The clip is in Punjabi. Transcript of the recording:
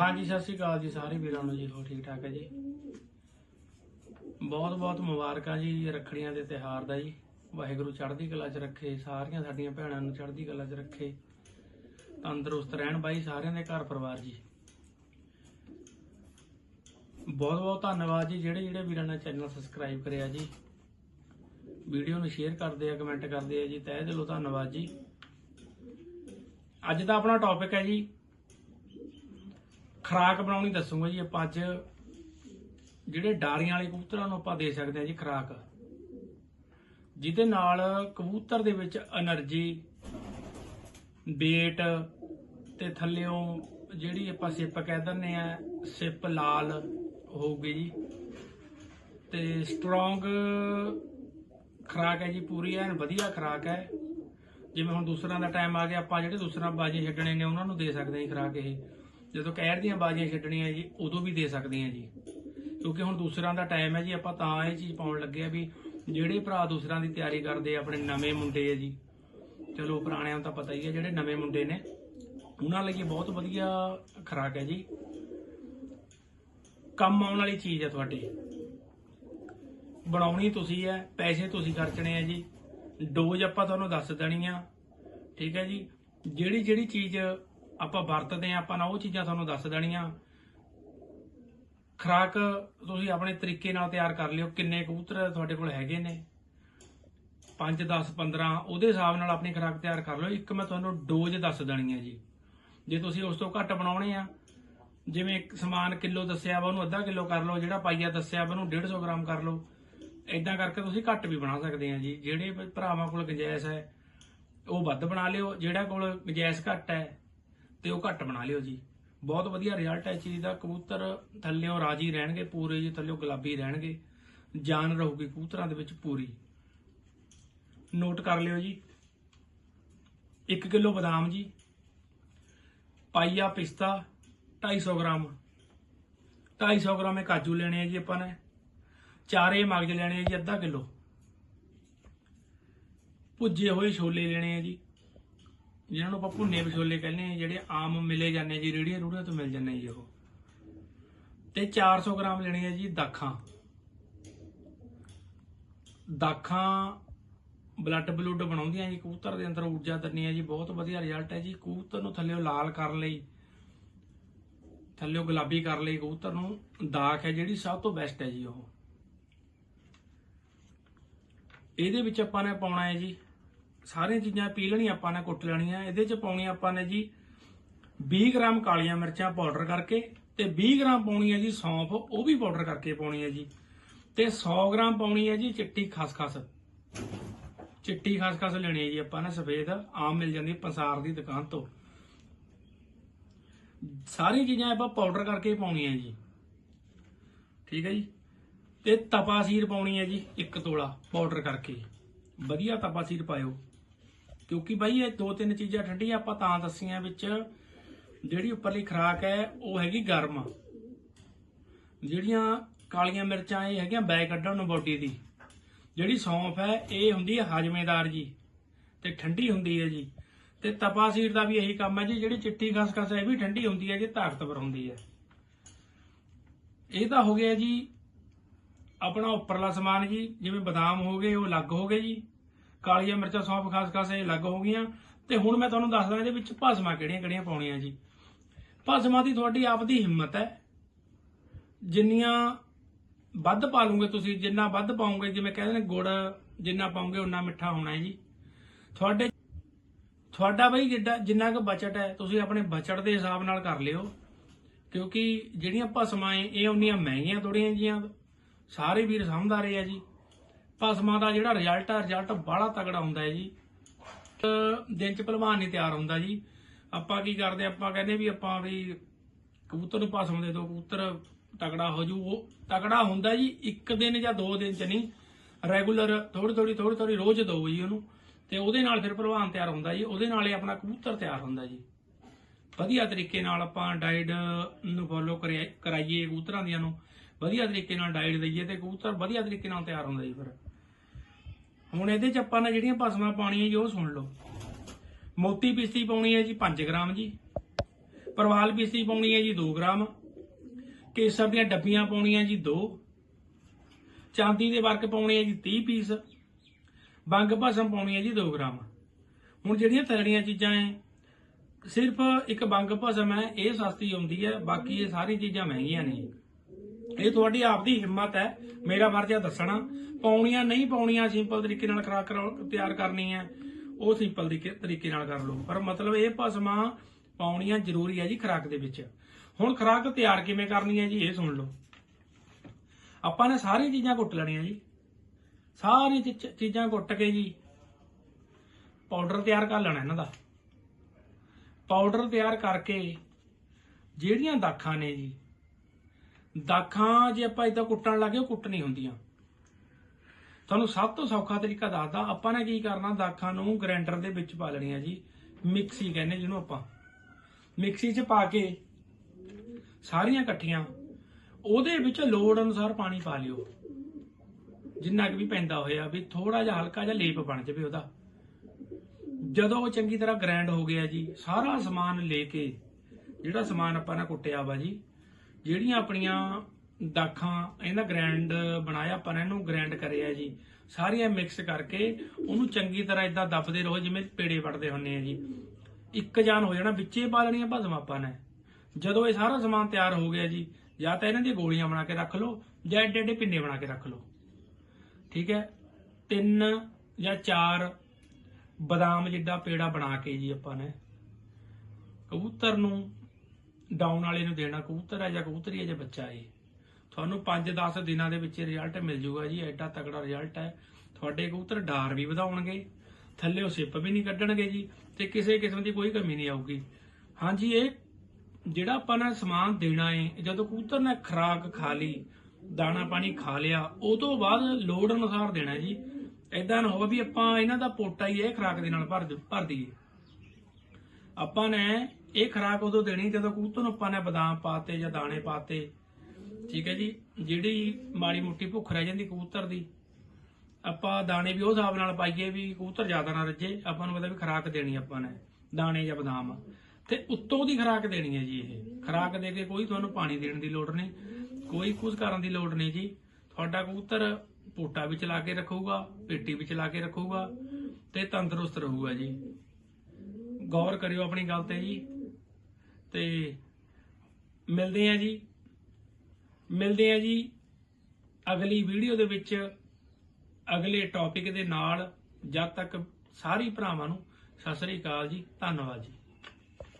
ਹਾਂਜੀ, ਸਤਿ ਸ਼੍ਰੀ ਅਕਾਲ ਜੀ ਸਾਰੇ ਵੀਰਾਂ ਨੂੰ ਜੀ ਹੋ ਠੀਕ ਠਾਕ ਹੈ ਜੀ? ਬਹੁਤ ਬਹੁਤ ਮੁਬਾਰਕਾਂ ਜੀ ਰੱਖੜੀਆਂ ਦੇ ਤਿਹਾਰ ਦਾ ਜੀ। ਵਾਹਿਗੁਰੂ ਚੜ੍ਹਦੀ ਕਲਾ 'ਚ ਰੱਖੇ, ਸਾਰੀਆਂ ਸਾਡੀਆਂ ਭੈਣਾਂ ਨੂੰ ਚੜ੍ਹਦੀ ਕਲਾ 'ਚ ਰੱਖੇ। ਤੰਦਰੁਸਤ ਰਹਿਣ ਬਾਈ ਸਾਰਿਆਂ ਦੇ ਘਰ ਪਰਿਵਾਰ ਜੀ। ਬਹੁਤ ਬਹੁਤ ਧੰਨਵਾਦ ਜੀ, ਜਿਹੜੇ ਜਿਹੜੇ ਵੀਰਾਂ ਨੇ ਚੈਨਲ ਸਬਸਕ੍ਰਾਈਬ ਕਰਿਆ ਜੀ। ਵੀਡੀਓ ਨੂੰ ਸ਼ੇਅਰ ਕਰਦੇ ਆ, ਕਮੈਂਟ ਕਰਦੇ ਆ ਜੀ, ਤਹਿ ਦਿਲੋਂ ਧੰਨਵਾਦ ਜੀ। ਅੱਜ ਦਾ ਆਪਣਾ ਟੌਪਿਕ ਹੈ ਜੀ ਖਰਾਕ ਬਣਾਉਣੀ ਦੱਸੂਗਾ ਜੀ ਆਪਾਂ ਅੱਜ। ਜਿਹੜੇ ਡਾਰੀਆਂ ਵਾਲੇ ਕਬੂਤਰਾਂ ਨੂੰ ਆਪਾਂ ਦੇ ਸਕਦੇ ਆ ਜੀ ਖਰਾਕ। ਜਿਹਦੇ ਨਾਲ ਕਬੂਤਰ ਦੇ ਵਿੱਚ એનર્ਜੀ weight ਤੇ ਥੱਲਿਓਂ ਜਿਹੜੀ ਆਪਾਂ ਸਿੱਪ ਕਹਿ ਦਿੰਨੇ ਆ ਸਿੱਪ ਲਾਲ ਹੋਊਗੀ ਜੀ। ਤੇ ਸਟਰੋਂਗ ਖਰਾਕ ਹੈ ਜੀ ਪੂਰੀ, ਐਨ ਵਧੀਆ ਖਰਾਕ ਹੈ। ਜਿਵੇਂ ਹੁਣ ਦੂਸਰਾ ਦਾ ਟਾਈਮ ਆ ਗਿਆ, ਆਪਾਂ ਜਿਹੜੇ ਦੂਸਰਾ ਬਾਜੀ ਛੱਡਣੇ ਨੇ, ਉਹਨਾਂ ਨੂੰ ਦੇ ਸਕਦੇ ਹਾਂ ਖਰਾਕ ਇਹ। ਜਦੋਂ ਕਹਿਰ ਦੀਆਂ ਬਾਜੀਆਂ ਛੱਡਣੀਆਂ ਜੀ, ਉਦੋਂ ਵੀ ਦੇ ਸਕਦੇ ਹਾਂ ਜੀ। ਕਿਉਂਕਿ ਹੁਣ ਦੂਸਰਾਂ ਦਾ ਟਾਈਮ ਹੈ ਜੀ, ਆਪਾਂ ਤਾਂ ਇਹ ਚੀਜ਼ ਪਾਉਣ ਲੱਗੇ ਆ ਵੀ ਜਿਹੜੇ ਭਰਾ ਦੂਸਰਾਂ ਦੀ ਤਿਆਰੀ ਕਰਦੇ ਆਪਣੇ ਨਵੇਂ ਮੁੰਡੇ ਆ ਜੀ। ਚਲੋ, ਪੁਰਾਣਿਆਂ ਨੂੰ ਤਾਂ ਪਤਾ ਹੀ ਹੈ, ਜਿਹੜੇ ਨਵੇਂ ਮੁੰਡੇ ਨੇ, ਉਹਨਾਂ ਲਈ ਇਹ ਬਹੁਤ ਵਧੀਆ ਖੁਰਾਕ ਹੈ ਜੀ। ਕੰਮ ਆਉਣ ਵਾਲੀ ਚੀਜ਼ ਹੈ ਤੁਹਾਡੀ। ਬਣਾਉਣੀ ਤੁਸੀਂ ਹੈ, ਪੈਸੇ ਤੁਸੀਂ ਖਰਚਣੇ ਆ ਜੀ। ਡੋਜ਼ ਆਪਾਂ ਤੁਹਾਨੂੰ ਦੱਸ ਦੇਣੀ ਆ, ਠੀਕ ਹੈ ਜੀ। ਜਿਹੜੀ ਜਿਹੜੀ ਚੀਜ਼ ਆਪਾਂ ਵਰਤਦੇ ਆ ਆਪਾਂ ਨਾ ਉਹ ਚੀਜ਼ਾਂ ਤੁਹਾਨੂੰ ਦੱਸ ਦੇਣੀਆਂ। ਖਰਾਕ ਤੁਸੀਂ ਆਪਣੇ ਤਰੀਕੇ ਨਾਲ ਤਿਆਰ ਕਰ ਲਿਓ, ਕਿੰਨੇ ਕਬੂਤਰ ਤੁਹਾਡੇ ਕੋਲ ਹੈਗੇ ਨੇ? 5 10 15 ਉਹਦੇ ਹਿਸਾਬ ਨਾਲ ਆਪਣੀ ਖਰਾਕ ਤਿਆਰ ਕਰ ਲਓ। ਇੱਕ ਮੈਂ ਤੁਹਾਨੂੰ ਡੋਜ਼ ਦੱਸ ਦੇਣੀ ਹੈ ਜੀ। ਜੇ ਤੁਸੀਂ ਉਸ ਤੋਂ ਘੱਟ ਬਣਾਉਣੇ ਆ, ਜਿਵੇਂ ਇੱਕ ਸਮਾਨ ਕਿਲੋ ਦੱਸਿਆ ਵਾ, ਉਹਨੂੰ ਅੱਧਾ ਕਿਲੋ ਕਰ ਲਓ, ਜਿਹੜਾ ਪਾਈਆ ਦੱਸਿਆ ਵਾ, ਉਹਨੂੰ 150 ਗ੍ਰਾਮ ਕਰ ਲਓ। ਇਦਾਂ ਕਰਕੇ ਤੁਸੀਂ ਘੱਟ ਵੀ ਬਣਾ ਸਕਦੇ ਆ ਜੀ। ਜਿਹੜੇ ਭਰਾਵਾਂ ਕੋਲ ਗੁੰਜਾਇਸ਼ ਹੈ, ਉਹ ਵੱਧ ਬਣਾ ਲਿਓ। ਜਿਹੜਾ ਕੋਲ ਗੁੰਜਾਇਸ਼ ਘੱਟ ਹੈ ਤੇ ਉਹ ਘੱਟ ਬਣਾ ਲਿਓ ਜੀ। ਬਹੁਤ ਵਧੀਆ ਰਿਜ਼ਲਟ ਹੈ ਇਸ ਚੀਜ਼ ਦਾ। ਕਬੂਤਰ ਥੱਲਿਓਂ ਰਾਜੀ ਰਹਿਣਗੇ, ਪੂਰੇ ਜੀ ਥੱਲਿਓਂ ਗੁਲਾਬੀ ਰਹਿਣਗੇ। ਜਾਨ ਰਹੂਗੀ ਕਬੂਤਰਾਂ ਦੇ ਵਿੱਚ ਪੂਰੀ। ਨੋਟ ਕਰ ਲਿਓ ਜੀ। 1 ਕਿਲੋ ਬਦਾਮ ਜੀ। ਪਾਈਆ ਪਿਸਤਾ 250 ਗ੍ਰਾਮ। 250 ਗ੍ਰਾਮ ਇਹ ਕਾਜੂ ਲੈਣੇ ਆ ਜੀ ਆਪਾਂ ਨੇ। ਚਾਰੇ ਮਗਜ ਲੈਣੇ ਆ ਜੀ, ਅੱਧਾ ਕਿਲੋ। ਭੁੱਜੇ ਹੋਏ ਛੋਲੇ ਲੈਣੇ ਆ ਜੀ। ਜਿਹਨਾਂ ਨੂੰ ਆਪਾਂ ਭੁੰਨੇ ਵਿਛੋਲੇ ਕਹਿੰਦੇ ਆ ਜਿਹੜੇ ਆਮ ਮਿਲੇ ਜਾਂਦੇ ਜੀ, ਰੇੜੀਆਂ ਰੂੜੀਆਂ ਤੋਂ ਮਿਲ ਜਾਂਦੇ ਜੀ ਉਹ। ਤੇ 400 ਗ੍ਰਾਮ ਲੈਣੀ ਹੈ ਜੀ ਦਾਖਾਂ। ਦਾਖਾਂ ਬਲੱਡ ਬਲੂਡ ਬਣਾਉਂਦੀਆਂ ਜੀ, ਕਬੂਤਰ ਦੇ ਅੰਦਰ ਊਰਜਾ ਦਿੰਦੀਆਂ ਜੀ, ਬਹੁਤ ਵਧੀਆ ਰਿਜ਼ਲਟ ਹੈ ਜੀ। ਕਬੂਤਰ ਨੂੰ ਥੱਲੇੋਂ ਲਾਲ ਕਰਨ ਲਈ ਥੱਲੇੋਂ ਗੁਲਾਬੀ ਕਰ ਲਈ ਕਬੂਤਰ ਨੂੰ ਦਾਖ ਹੈ, ਜਿਹੜੀ ਸਭ ਤੋਂ ਬੈਸਟ ਹੈ ਜੀ ਉਹ। ਇਹਦੇ ਵਿੱਚ ਆਪਾਂ ਨੇ ਪਾਉਣਾ ਹੈ ਜੀ ਸਾਰੀਆਂ ਚੀਜ਼ਾਂ ਪੀ ਲੈਣੀਆਂ, ਆਪਾਂ ਨੇ ਕੁੱਟ ਲੈਣੀਆਂ। ਇਹਦੇ ਚ ਪਾਉਣੀ ਆਪਾਂ ਨੇ ਜੀ 20 ਗ੍ਰਾਮ ਕਾਲੀਆਂ ਮਿਰਚਾਂ ਪਾਊਡਰ ਕਰਕੇ ਤੇ 20 ਗ੍ਰਾਮ ਪਾਉਣੀ ਹੈ ਜੀ ਸੌਂਫ, ਉਹ ਵੀ ਪਾਊਡਰ ਕਰਕੇ ਪਾਉਣੀ ਹੈ ਜੀ। ਤੇ 100 ਗ੍ਰਾਮ ਪਾਉਣੀ ਹੈ ਜੀ ਚਿੱਟੀ ਖਸਖਸ। ਚਿੱਟੀ ਖਸਖਸ ਲੈਣੀ ਹੈ ਜੀ ਆਪਾਂ ਨੇ ਸਫੇਦ, ਆਮ ਮਿਲ ਜਾਂਦੀ ਪਸਾਰ ਦੀ ਦੁਕਾਨ ਤੋਂ। ਸਾਰੀ ਚੀਜ਼ਾਂ ਆਪਾਂ ਪਾਊਡਰ ਕਰਕੇ ਪਾਉਣੀਆਂ ਜੀ। ਠੀਕ ਹੈ ਜੀ? ਤੇ ਤਪਾਸੀਰ ਪਾਉਣੀ ਹੈ ਜੀ ਇੱਕ ਤੋਲਾ ਪਾਊਡਰ ਕਰਕੇ। ਵਧੀਆ ਤਪਾਸੀਰ ਪਾਇਓ। ਕਿਉਂਕਿ ਬਾਈ ਇਹ ਦੋ ਤਿੰਨ ਚੀਜ਼ਾਂ ਠੰਡੀਆਂ ਆਪਾਂ ਤਾਂ ਦੱਸੀਆਂ ਵਿੱਚ, ਜਿਹੜੀ ਉੱਪਰਲੀ ਖਰਾਕ ਹੈ, ਉਹ ਹੈਗੀ ਗਰਮ। ਜਿਹੜੀਆਂ ਕਾਲੀਆਂ ਮਿਰਚਾਂ, ਇਹ ਹੈਗੀਆਂ ਬੈ ਕੱਢਣ ਨੂੰ ਬੋਡੀ ਦੀ। ਜਿਹੜੀ ਸੌਂਫ ਹੈ, ਇਹ ਹੁੰਦੀ ਹੈ ਹਾਜ਼ਮੇਦਾਰ ਜੀ, ਤੇ ਠੰਡੀ ਹੁੰਦੀ ਹੈ ਜੀ। ਤੇ ਤਪਾਸੀਰ ਦਾ ਵੀ ਇਹੀ ਕੰਮ ਹੈ ਜੀ, ਜਿਹੜੀ ਚਿੱਟੀ ਖਸਖਸ ਹੈ, ਇਹ ਵੀ ਠੰਡੀ ਹੁੰਦੀ ਹੈ ਜੀ ਤਾਕਤਵਰ ਹੁੰਦੀ ਹੈ। ਇਹ ਤਾਂ ਹੋ ਗਿਆ ਜੀ, ਆਪਣਾ ਉੱਪਰਲਾ ਸਮਾਨ ਜੀ, ਜਿਵੇਂ ਬਦਾਮ ਹੋ ਗਏ, ਉਹ ਅਲੱਗ ਹੋ ਗਏ ਜੀ। ਕਾਲੀਆਂ ਮਿਰਚਾਂ ਸੌਂਫ ਖਾਸ ਖਾਸ ਇਹ ਅਲੱਗ ਹੋ ਗਈਆਂ। ਤੇ ਹੁਣ ਮੈਂ ਤੁਹਾਨੂੰ ਦੱਸਦਾ ਇਹਦੇ ਵਿੱਚ ਭਸਮਾਂ ਕਿਹੜੀਆਂ ਕਿਹੜੀਆਂ ਪਾਉਣੀਆਂ ਜੀ। ਭਸਮਾਂ ਦੀ ਤੁਹਾਡੀ ਆਪ ਦੀ ਹਿੰਮਤ ਹੈ। ਜਿੰਨੀਆਂ ਵੱਧ ਪਾ ਲਓਗੇ ਤੁਸੀਂ, ਜਿੰਨਾ ਵੱਧ ਪਾਉਂਗੇ, ਜਿਵੇਂ ਕਹਿੰਦੇ ਨੇ ਗੁੜ ਜਿੰਨਾ ਪਾਉਂਗੇ ਉਨਾ ਮਿੱਠਾ ਹੋਣਾ ਹੈ ਜੀ। ਤੁਹਾਡੇ ਤੁਹਾਡਾ ਬਈ ਜਿੱਡਾ ਜਿੰਨਾ ਕੁ ਬਜਟ ਹੈ, ਤੁਸੀਂ ਆਪਣੇ ਬਜਟ ਦੇ ਹਿਸਾਬ ਨਾਲ ਕਰ ਲਿਓ। ਕਿਉਂਕਿ ਜਿਹੜੀਆਂ ਭਸਮਾਂ ਏ ਇਹ ਉਨੀਆਂ ਮਹਿੰਗੀਆਂ ਥੋੜੀਆਂ ਜੀਆਂ। ਸਾਰੇ ਵੀਰ ਸਮਝਦਾ ਰਹੇ ਆ ਜੀ। ਭਸਮਾਂ ਦਾ ਜਿਹੜਾ ਰਿਜ਼ਲਟ ਆ ਰਿਜ਼ਲਟ ਬੜਾ ਤਗੜਾ ਹੁੰਦਾ ਹੈ ਜੀ। ਦਿਨ ਚ ਭਲਵਾਨ ਨਹੀਂ ਤਿਆਰ ਹੁੰਦਾ ਜੀ। ਆਪਾਂ ਕੀ ਕਰਦੇ, ਆਪਾਂ ਕਹਿੰਦੇ ਵੀ ਆਪਾਂ ਵੀ ਕਬੂਤਰ ਨੂੰ ਭਸਮ ਦੇ ਦਿਓ, ਕਬੂਤਰ ਤਗੜਾ ਹੋ ਜੂ। ਉਹ ਤਗੜਾ ਹੁੰਦਾ ਜੀ, ਇੱਕ ਦਿਨ ਜਾਂ ਦੋ ਦਿਨ ਚ ਨਹੀਂ। ਰੈਗੂਲਰ ਥੋੜੀ ਥੋੜੀ ਥੋੜੀ ਥੋੜੀ ਰੋਜ਼ ਦਿਓ ਜੀ ਉਹਨੂੰ। ਤੇ ਉਹਦੇ ਨਾਲ ਫਿਰ ਭਲਵਾਨ ਤਿਆਰ ਹੁੰਦਾ ਜੀ। ਉਹਦੇ ਨਾਲ ਹੀ ਆਪਣਾ ਕਬੂਤਰ ਤਿਆਰ ਹੁੰਦਾ ਜੀ। ਵਧੀਆ ਤਰੀਕੇ ਨਾਲ ਆਪਾਂ ਡਾਈਟ ਨੂੰ ਫੋਲੋ ਕਰਾਈਏ ਕਬੂਤਰਾਂ ਦੀਆਂ ਨੂੰ। ਵਧੀਆ ਤਰੀਕੇ ਨਾਲ ਡਾਈਟ ਦਈਏ ਤੇ ਕਬੂਤਰ ਵਧੀਆ ਤਰੀਕੇ ਨਾਲ ਤਿਆਰ ਹੁੰਦਾ ਜੀ ਫਿਰ। ਹੁਣ ਇਹਦੇ ਚ ਆਪਾਂ ਨੇ ਜਿਹੜੀਆਂ ਭਸਮਾਂ ਪਾਉਣੀਆਂ ਜੀ, ਉਹ ਸੁਣ ਲਓ। ਮੋਤੀ ਪਿਸਤੀ ਪਾਉਣੀ ਹੈ ਜੀ 5 ਗ੍ਰਾਮ ਜੀ। ਪਰਵਾਲ ਪੀਸੀ ਪਾਉਣੀ ਹੈ ਜੀ 2 ਗ੍ਰਾਮ। ਕੇਸਰ ਦੀਆਂ ਡੱਬੀਆਂ ਪਾਉਣੀਆਂ ਜੀ 2 ਚਾਂਦੀ ਦੇ ਵਰਕ ਪਾਉਣੇ ਆ ਜੀ 30 ਪੀਸ। ਬੰਗ ਭਸਮ ਪਾਉਣੀ ਹੈ ਜੀ 2 ਗ੍ਰਾਮ। ਹੁਣ ਜਿਹੜੀਆਂ ਤਲੜੀਆਂ ਚੀਜ਼ਾਂ ਐ, ਸਿਰਫ ਇੱਕ ਬੰਗ ਭਸਮ ਹੈ ਇਹ ਸਸਤੀ ਆਉਂਦੀ ਹੈ ਬਾਕੀ ਇਹ ਸਾਰੀ ਚੀਜ਼ਾਂ ਮਹਿੰਗੀਆਂ ਨੇ। ਇਹ ਤੁਹਾਡੀ ਆਪਦੀ ਹਿੰਮਤ ਹੈ। ਮੇਰਾ ਮਰਜ਼ਾ ਦੱਸਣਾ। ਪਾਉਣੀਆਂ ਨਹੀਂ ਪਾਉਣੀਆਂ ਸਿੰਪਲ ਤਰੀਕੇ ਨਾਲ ਖਰਾਕ ਤਿਆਰ ਕਰਨੀ ਹੈ। ਉਹ ਸਿੰਪਲ ਤਰੀਕੇ ਤਰੀਕੇ ਨਾਲ ਕਰ ਲਓ। ਪਰ ਮਤਲਬ ਇਹ ਭਸਮਾਂ ਪਾਉਣੀਆਂ ਜ਼ਰੂਰੀ ਹੈ ਜੀ ਖਰਾਕ ਦੇ ਵਿੱਚ। ਹੁਣ ਖਰਾਕ ਤਿਆਰ ਕਿਵੇਂ ਕਰਨੀ ਹੈ ਜੀ, ਇਹ ਸੁਣ ਲਓ। ਆਪਾਂ ਨੇ ਸਾਰੀਆਂ ਚੀਜ਼ਾਂ ਕੁੱਟ ਲੈਣੀਆਂ ਜੀ। ਸਾਰੀਆਂ ਚੀ- ਚੀਜ਼ਾਂ ਕੁੱਟ ਕੇ ਜੀ ਪਾਊਡਰ ਤਿਆਰ ਕਰ ਲੈਣਾ ਇਹਨਾਂ ਦਾ। ਪਾਊਡਰ ਤਿਆਰ ਕਰਕੇ ਜਿਹੜੀਆਂ ਦਾਖਾਂ ਨੇ ਜੀ ਦਾਖਾਂ ਜੇ ਆਪਾਂ ਇਦਾਂ ਕੁੱਟਣ ਲੱਗੇ ਉਹ ਕੁੱਟ ਨਹੀਂ ਹੁੰਦੀਆਂ। ਤੁਹਾਨੂੰ ਸਭ ਤੋਂ ਸੌਖਾ ਤਰੀਕਾ ਦੱਸਦਾ, ਆਪਾਂ ਨੇ ਕੀ ਕਰਨਾ, ਦਾਖਾਂ ਨੂੰ ਗ੍ਰੈਂਡਰ ਦੇ ਵਿੱਚ ਪਾ ਲੈਣੀਆਂ ਜੀ, ਮਿਕਸੀ ਕਹਿੰਦੇ ਜਿਹਨੂੰ ਆਪਾਂ। ਮਿਕਸੀ 'ਚ ਪਾ ਕੇ, ਸਾਰੀਆਂ ਇਕੱਠੀਆਂ, ਉਹਦੇ ਵਿੱਚ ਲੋੜ ਅਨੁਸਾਰ ਪਾਣੀ ਪਾ ਲਿਓ। ਜਿੰਨਾ ਕਿ ਵੀ ਪੈਂਦਾ ਹੋਇਆ, ਵੀ ਥੋੜਾ ਜਿਹਾ ਹਲਕਾ ਜਿਹਾ ਲੇਪ ਬਣ ਜਾਵੇ ਉਹਦਾ। ਜਦੋਂ ਉਹ ਚੰਗੀ ਤਰ੍ਹਾਂ ਗ੍ਰੈਂਡ ਹੋ ਗਿਆ ਜੀ, ਸਾਰਾ ਸਮਾਨ ਲੈ ਕੇ, ਜਿਹੜਾ ਸਮਾਨ ਆਪਾਂ ਨੇ ਕੁੱਟਿਆ ਵਾ ਜੀ ਜਿਹੜੀਆਂ ਆਪਣੀਆਂ ਦਾਖਾਂ, ਇਹਨਾਂ ਗ੍ਰਾਈਂਡ ਬਣਾਇਆ, ਆਪਾਂ ਨੇ ਇਹਨੂੰ ਗ੍ਰੈਂਡ ਕਰਿਆ ਜੀ। ਸਾਰੀਆਂ ਮਿਕਸ ਕਰਕੇ ਉਹਨੂੰ ਚੰਗੀ ਤਰ੍ਹਾਂ ਇਦਾਂ ਦੱਬਦੇ ਰਹੋ, ਜਿਵੇਂ ਪੇੜੇ ਵੜਦੇ ਹੁੰਨੇ ਆ ਜੀ। ਇੱਕ ਜਾਨ ਹੋ ਜਾਣਾ, ਵਿੱਚੇ ਪਾ ਲੈਣੀਆਂ ਭਸਮ ਆਪਾਂ ਨੇ। ਜਦੋਂ ਇਹ ਸਾਰਾ ਸਮਾਨ ਤਿਆਰ ਹੋ ਗਿਆ ਜੀ, ਜਾਂ ਤਾਂ ਇਹਨਾਂ ਦੀਆਂ ਗੋਲੀਆਂ ਬਣਾ ਕੇ ਰੱਖ ਲਓ, ਜਾਂ ਏਡੇ ਏਡੇ ਪਿੰਨੇ ਬਣਾ ਕੇ ਰੱਖ ਲਓ। ਠੀਕ ਹੈ? ਤਿੰਨ ਜਾਂ ਚਾਰ ਬਦਾਮ ਜਿੱਡਾ ਪੇੜਾ ਬਣਾ ਕੇ ਜੀ ਆਪਾਂ ਨੇ। ਕਬੂਤਰ ਨੂੰ ਡਾਊਨ ਵਾਲੇ ਨੂੰ ਦੇਣਾ, ਕਬੂਤਰ ਹੈ ਜਾਂ ਕਬੂਤਰੀ ਹੈ ਜਾਂ ਬੱਚਾ ਹੈ। ਤੁਹਾਨੂੰ 5-10 ਦਿਨਾਂ ਦੇ ਵਿੱਚ ਰਿਜ਼ਲਟ ਮਿਲ ਜੂਗਾ ਜੀ, ਐਡਾ ਤਕੜਾ ਰਿਜ਼ਲਟ ਹੈ। ਤੁਹਾਡੇ ਕਬੂਤਰ ਡਾਰ ਵੀ ਵਧਾਉਣਗੇ, ਥੱਲੇ ਉਹ ਸਿਪ ਵੀ ਨਹੀਂ ਕੱਢਣਗੇ ਜੀ, ਤੇ ਕਿਸੇ ਕਿਸਮ ਦੀ ਕੋਈ ਕਮੀ ਨਹੀਂ ਆਊਗੀ। ਹਾਂਜੀ, ਇਹ ਜਿਹੜਾ ਆਪਾਂ ਨੇ ਸਮਾਨ ਦੇਣਾ ਹੈ ਜਦੋਂ ਕਬੂਤਰ ਨੇ ਖਰਾਕ ਖਾ ਲਈ, ਦਾਣਾ ਪਾਣੀ ਖਾ ਲਿਆ ਉਹ ਤੋਂ ਬਾਅਦ ਲੋੜ ਅਨੁਸਾਰ ਦੇਣਾ ਜੀ। ਐਦਾਂ ਨਾ ਹੋਵੇ ਵੀ ਆਪਾਂ ਇਹਨਾਂ ਦਾ ਪੋਟਾ ਹੀ ਇਹ ਖਰਾਕ ਦੇ ਨਾਲ ਭਰ ਭਰ ਦਈਏ। ਆਪਾਂ ਨੇ ਇਹ ਖਰਾਕ ਉਦੋਂ ਦੇਣੀ ਜਦੋਂ ਕਬੂਤਰ ਨੂੰ ਆਪਾਂ ਨੇ ਬਦਾਮ ਪਾਤੇ ਜਾਂ ਦਾਣੇ ਪਾਤੇ। ਠੀਕ ਹੈ ਜੀ? ਜਿਹੜੀ ਮਾੜੀ ਮੁੱਟੀ ਭੁੱਖ ਰਹਿ ਜਾਂਦੀ ਕਬੂਤਰ ਦੀ, ਆਪਾਂ ਦਾਣੇ ਵੀ ਉਹ ਹਿਸਾਬ ਨਾਲ ਪਾਈਏ ਵੀ ਕਬੂਤਰ ਜ਼ਿਆਦਾ ਨਾ ਰੱਜੇ। ਆਪਾਂ ਨੂੰ ਪਤਾ ਵੀ ਖਰਾਕ ਦੇਣੀ ਆਪਾਂ ਨੇ, ਦਾਣੇ ਜਾਂ ਬਦਾਮ। ਤੇ ਉੱਤੋਂ ਦੀ ਖਰਾਕ ਦੇਣੀ ਹੈ ਜੀ ਇਹ। ਖਰਾਕ ਦੇ ਕੇ ਕੋਈ ਤੁਹਾਨੂੰ ਪਾਣੀ ਦੇਣ ਦੀ ਲੋੜ ਨਹੀਂ, ਕੋਈ ਕੁਝ ਕਰਨ ਦੀ ਲੋੜ ਨਹੀਂ ਜੀ। ਤੁਹਾਡਾ ਕਬੂਤਰ ਪੋਟਾ ਵੀ ਚਲਾ ਕੇ ਰੱਖੂਗਾ, ਪੇਟੀ ਵੀ ਚਲਾ ਕੇ ਰੱਖੂਗਾ ਤੇ ਤੰਦਰੁਸਤ ਰਹੂਗਾ ਜੀ। ਗੌਰ ਕਰਿਓ ਆਪਣੀ ਗੱਲ ਤੇ ਜੀ। ਤੇ ਮਿਲਦੇ ਆ ਜੀ। ਮਿਲਦੇ ਆ ਜੀ ਅਗਲੀ ਵੀਡੀਓ ਦੇ ਵਿੱਚ। ਅਗਲੇ ਟੌਪਿਕ ਦੇ ਨਾਲ ਜਦ ਤੱਕ ਸਾਰੀ ਭਰਾਵਾਂ ਨੂੰ ਸਤਿ ਸ੍ਰੀ ਅਕਾਲ ਜੀ, ਧੰਨਵਾਦ ਜੀ।